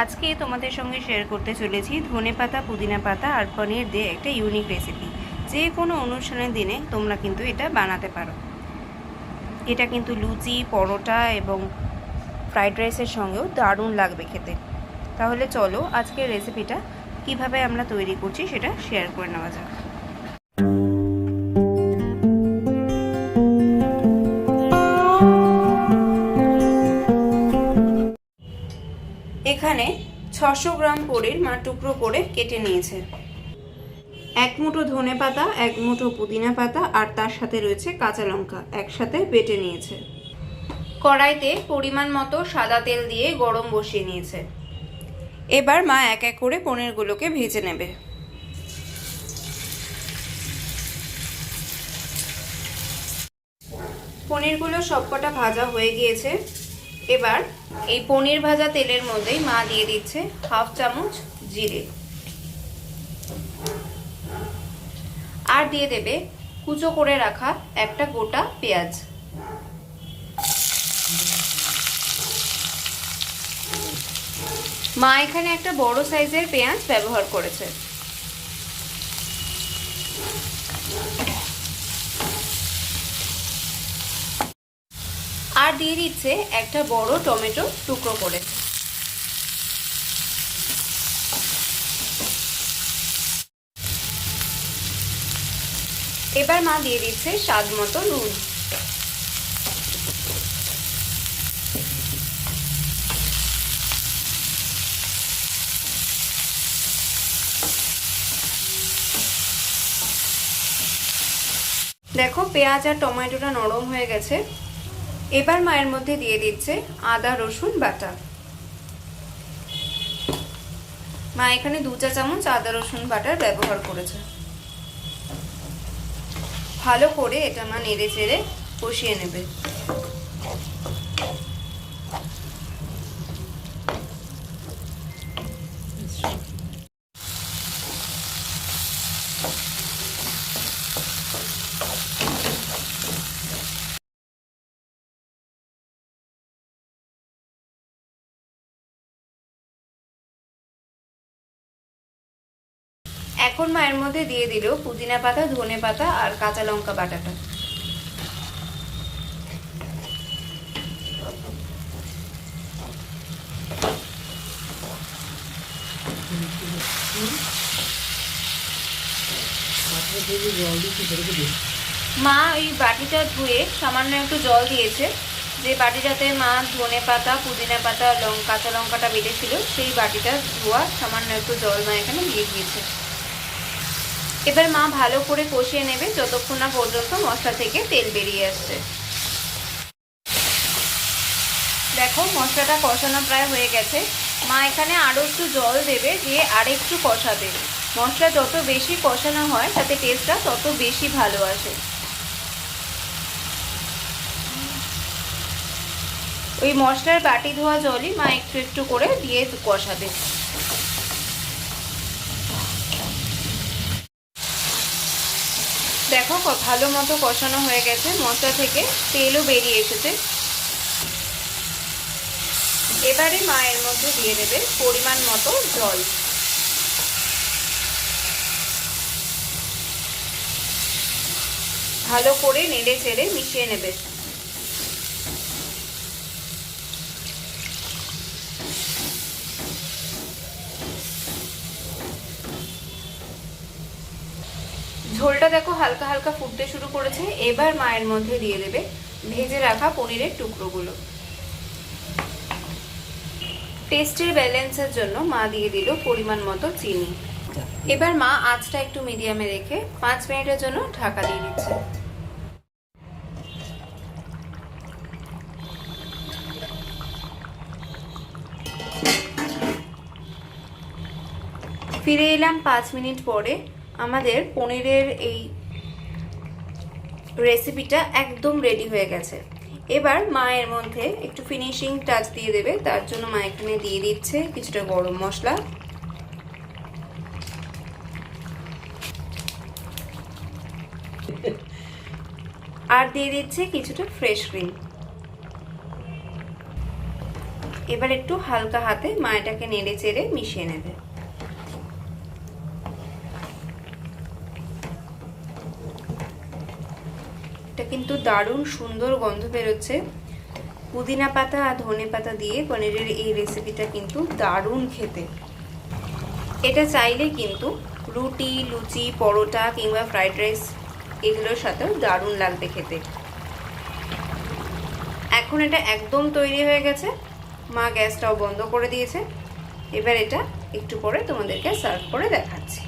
আজকে তোমাদের সঙ্গে শেয়ার করতে চলেছি ধনে পাতা, পুদিনা পাতা আর পনির দিয়ে একটা ইউনিক রেসিপি যে কোনো অনুষ্ঠানের দিনে তোমরা কিন্তু এটা বানাতে পারো। এটা কিন্তু লুচি, পরোটা এবং ফ্রাইড রাইসের সঙ্গেও দারুণ লাগবে খেতে। তাহলে চলো আজকের রেসিপিটা কীভাবে আমরা তৈরি করছি সেটা শেয়ার করে নেওয়া যাক। এখানে ছশো গ্রাম পনির মা টুকরো করে কেটে নিয়েছে। এক মুঠো ধনে পাতা, এক মুঠো পুদিনা পাতা আর তার সাথে রয়েছে কাঁচা লঙ্কা একসাথে বেটে নিয়েছে। কড়াইতে পরিমাণ মতো সাদা তেল দিয়ে গরম বসিয়ে নিয়েছে। এবার মা এক এক করে পনিরগুলোকে ভেজে নেবে। পনিরগুলো সবকটা ভাজা হয়ে গিয়েছে। এবার এই পনির ভাজা তেলের মধ্যেই মা দিয়ে দিচ্ছে হাফ চামচ জিরে। আর দিয়ে দেবে কুচো করে রাখা একটা গোটা পেঁয়াজ। মা এখানে একটা বড় সাইজের পেঁয়াজ ব্যবহার করেছে আর দিয়ে দিচ্ছে একটা বড় টমেটো টুকরো করে। এবার মা দিয়ে দিচ্ছে স্বাদ মতো নুন। দেখো পেঁয়াজ আর টমেটোটা নরম হয়ে গেছে। এবার মায়ের মধ্যে দিয়ে দিচ্ছে আদা, রসুন, বাটা। মা এখানে দু চা চামচ আদা, রসুন, বাটার ব্যবহার করেছে। ভালো করে এটা মা নেড়ে চেড়ে কষিয়ে নেবে। এখন মায়ের মধ্যে দিয়ে দিল পুদিনা পাতা, ধনে পাতা আর কাঁচা লঙ্কা বাটাটা। মা ওই বাটিটা ধুয়ে সামান্য একটু জল দিয়েছে। যে বাটিটাতে মা ধনে পাতা, পুদিনা পাতা লঙ্কা কাঁচা লঙ্কাটা বেটেছিল, সেই বাটিটা ধোয়া সামান্য একটু জল মা এখানে দিয়ে দিয়েছে। এবার মা ভালো করে কষিয়ে নেবে যতক্ষণ না পর্যন্ত মশলা থেকে তেল বেরিয়ে আসছে। দেখো, মশলাটা কষানো প্রায় হয়ে গেছে। মা এখানে আরও একটু জল দেবে দিয়ে আরেকটু কষাবে। মশলা যত বেশি কষানো হয়, তাতে টেস্টটা তত বেশি ভালো আসে। ওই মশলার বাটি ধোয়া জলই মা একটু একটু করে দিয়ে কষাবে। দেখো ভালো মতো কষানো হয়ে গেছে। মশলা থেকে তেলও বেরিয়ে এসেছে। এবারে মায়ের মধ্যে দিয়ে দেবে পরিমাণ মতো জল। ভালো করে নেড়ে চেড়ে মিশিয়ে নেবে। ঝোলটা দেখো, হালকা হালকা ফুটতে শুরু করেছে। এবার মায়ের মধ্যে দিয়ে দেবে ভেজে রাখা পনিরের টুকরোগুলো। টেস্টের ব্যালেন্সের জন্য মা দিয়ে দিল পরিমাণ মতো চিনি। এবার মা আঁচটা একটু মিডিয়ামে রেখে পাঁচ মিনিটের জন্য ঢাকা দিয়ে দিচ্ছে। ফিরে এলাম পাঁচ মিনিট পরে। আমাদের পনিরের এই রেসিপিটা একদম রেডি হয়ে গেছে। এবার মায়ের মধ্যে একটু ফিনিশিং টাচ দিয়ে দেবে, তার জন্য মা এখানে দিয়ে দিচ্ছে কিছুটা গরম মশলা। আর দিয়ে দিচ্ছে কিছুটা ফ্রেশ ক্রিম এবার একটু হালকা হাতে মা এটাকে নেড়ে চেড়ে মিশিয়ে নেবে। কিন্তু দারুণ সুন্দর গন্ধ বেরোচ্ছে। পুদিনা পাতা আর ধনে পাতা দিয়ে পনিরের এই রেসিপিটা কিন্তু দারুণ খেতে। এটা চাইলে কিন্তু রুটি, লুচি, পরোটা কিংবা ফ্রাইড রাইস এগুলোর সাথেও দারুণ লাগবে খেতে। এখন এটা একদম তৈরি হয়ে গেছে। মা গ্যাসটাও বন্ধ করে দিয়েছে। এবার এটা একটু পরে তোমাদেরকে সার্ভ করে দেখাচ্ছি।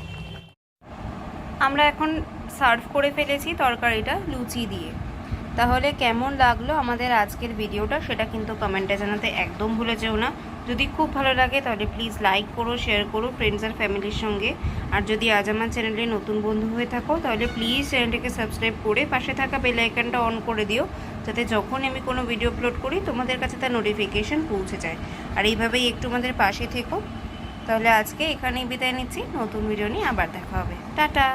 আমরা এখন সার্ভ করে ফেলেছি তরকারিটা লুচি দিয়ে। তাহলে কেমন লাগল আমাদের আজকের ভিডিওটা সেটা কিন্তু কমেন্টে জানাতে একদম ভুলে যেও না। যদি খুব ভালো লাগে তাহলে প্লিজ লাইক করো শেয়ার করো ফ্রেন্ডস আর ফ্যামিলির সঙ্গে। আর যদি আজ আমার চ্যানেলে নতুন বন্ধু হয়ে থাকো তাহলে প্লিজ চ্যানেলটিকে সাবস্ক্রাইব করে পাশে থাকা বেল আইকনটা অন করে দিও। যাতে যখন আমি কোনো ভিডিও আপলোড করি তোমাদের কাছে তার নোটিফিকেশন পৌঁছে যায়। আর এইভাবেই একটু আমাদের পাশে থেকো। তাহলে আজকে এখানেই বিদায় নিচ্ছি। নতুন ভিডিও নিয়ে আবার দেখা হবে। টাটা!